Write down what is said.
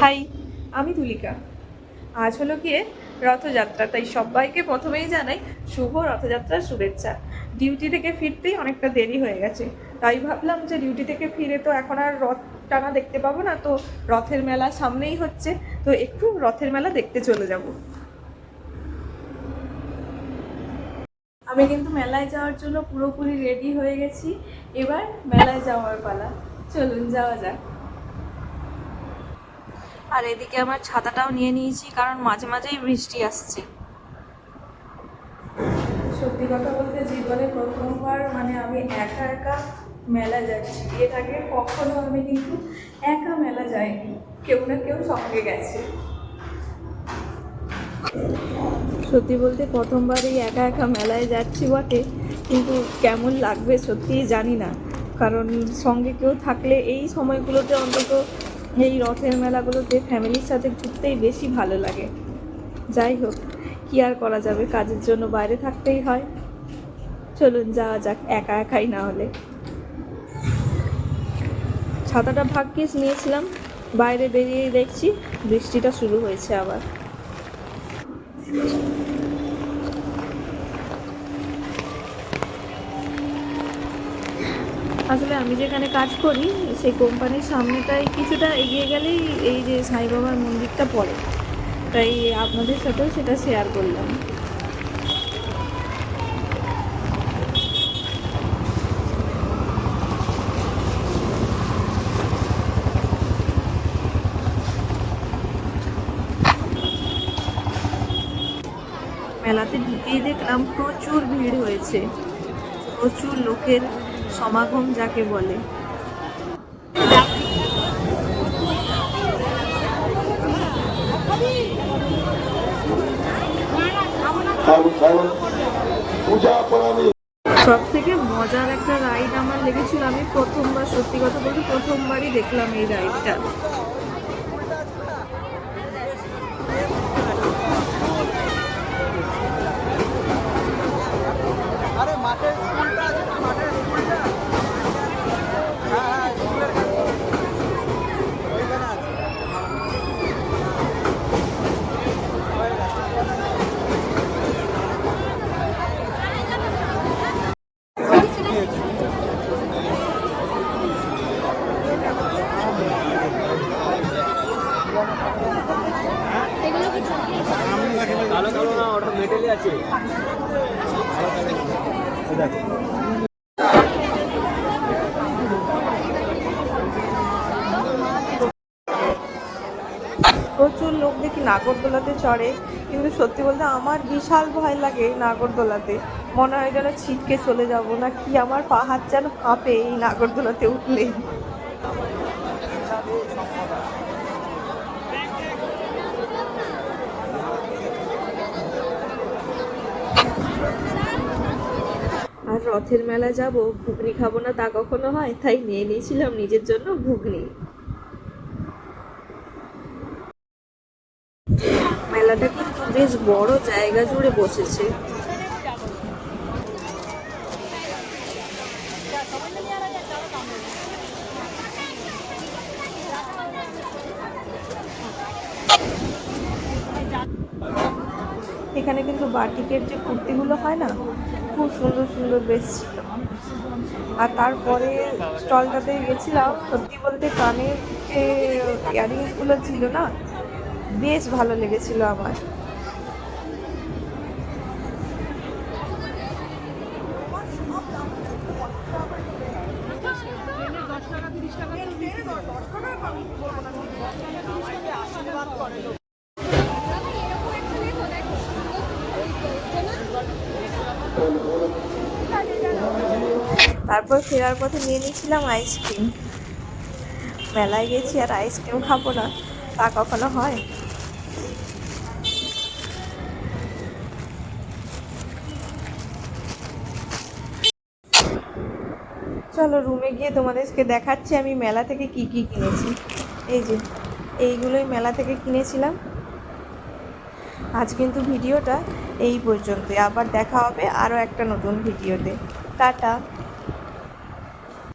High. আমি তুলিকা। আজ হলো গিয়ে রথযাত্রা, তাই সবাইকে প্রথমেই জানাই শুভ রথযাত্রার শুভেচ্ছা। ডিউটি থেকে ফিরতেই অনেকটা দেরি হয়ে গেছে। তাই ভাবলাম যে ডিউটি থেকে ফিরে তো এখন আর রথ টানা দেখতে পাবো না, তো রথের মেলা সামনেই হচ্ছে, তো একটু রথের মেলা দেখতে চলে যাব। আমি কিন্তু মেলায় যাওয়ার জন্য পুরোপুরি রেডি হয়ে গেছি। এবার মেলায় যাওয়ার পালা। চলুন যাওয়া যাক। আর এদিকে আমার ছাতাটাও নিয়ে নিয়েছি, কারণ মাঝে মাঝেই বৃষ্টি আসছে। সত্যি কথা বলতে জীবনে প্রথমবার মানে আমি একা একা মেলা যাচ্ছি। এর আগে কখনো আমি কিন্তু একা মেলা যাইনি। কেউ না কেউ সঙ্গে গেছে। সত্যি বলতে প্রথমবার এই একা একা মেলায় যাচ্ছি বটে, কিন্তু কেমন লাগবে সত্যিই জানি না। কারণ সঙ্গে কেউ থাকলে এই সময়গুলোতে অন্তত এই রথের মেলাগুলোতে ফ্যামিলির সাথে ঘুরতেই বেশি ভালো লাগে। যাই হোক, কি আর করা যাবে? কাজের জন্য বাইরে থাকতেই হয়। চলুন, যাওয়া যাক একা একাই না হলে। ছাতাটা ভাগ্যিস নিয়েছিলাম, বাইরে বেরিয়েই দেখছি বৃষ্টিটা শুরু হয়েছে আবার। আসলে আমি যেখানে কাজ করি, সেই কোম্পানির সামনেটাই কিছুটা এগিয়ে গেলেই এই যে সাই বাবার মন্দিরটা পড়ে। তাই আপনাদের সাথেও সেটা শেয়ার করলাম। মেলাতে ঢুকেই দেখলাম প্রচুর ভিড় হয়েছে। প্রচুর লোকের সমাগম যাকে বলে। সব থেকে মজার একটা রাইড আমার লেগেছিল। আমি প্রথমবার, সত্যি কথা বলতে প্রথমবারই দেখলাম এই রাইডটা আরে মাঠের স্কুলটা আছে না মাঠের স্কুলটা হ্যাঁ হ্যাঁ স্কুলের কাছে ওইখানে আছে কালো কালো আছে। প্রচুর লোক দেখি নাগরদোলাতে চড়ে, কিন্তু সত্যি বলতে আমার বিশাল ভয় লাগে নাগরদোলাতে। মনে হয় যেন ছিটকে চলে যাব না কি আমার পাহাড় যেন কাঁপে এই নাগরদোলাতে উঠলেই আর রথের মেলা যাব, ঘুগনি খাব না তা কখনো হয়? তাই নিয়ে নিয়েছিলাম নিজের জন্য ঘুগনি। মেলাটা কিন্তু বেশ বড় জায়গা জুড়ে বসেছে। এখানে কিন্তু বাটিকের যে কুর্তিগুলো হয় না, খুব সুন্দর সুন্দর বেশ ছিল। আর তারপরে স্টলটাতে গেছিলাম। সত্যি বলতে কানের যে ইয়ারিংসগুলো ছিল না, বেশ ভালো লেগেছিল আমার। তারপর ফেরার পথে নিয়ে নিয়েছিলাম আইসক্রিম। মেলায় গেছি আর আইসক্রিম খাব না, তা কখনো হয়? চলো রুমে গিয়ে তোমাদেরকে দেখাচ্ছি আমি মেলা থেকে কি কি কিনেছি। এই যে, এইগুলোই মেলা থেকে কিনেছিলাম। আজ কিন্তু ভিডিওটা এই পর্যন্তই। আবার দেখা হবে আরও একটা নতুন ভিডিওতে। টাটা।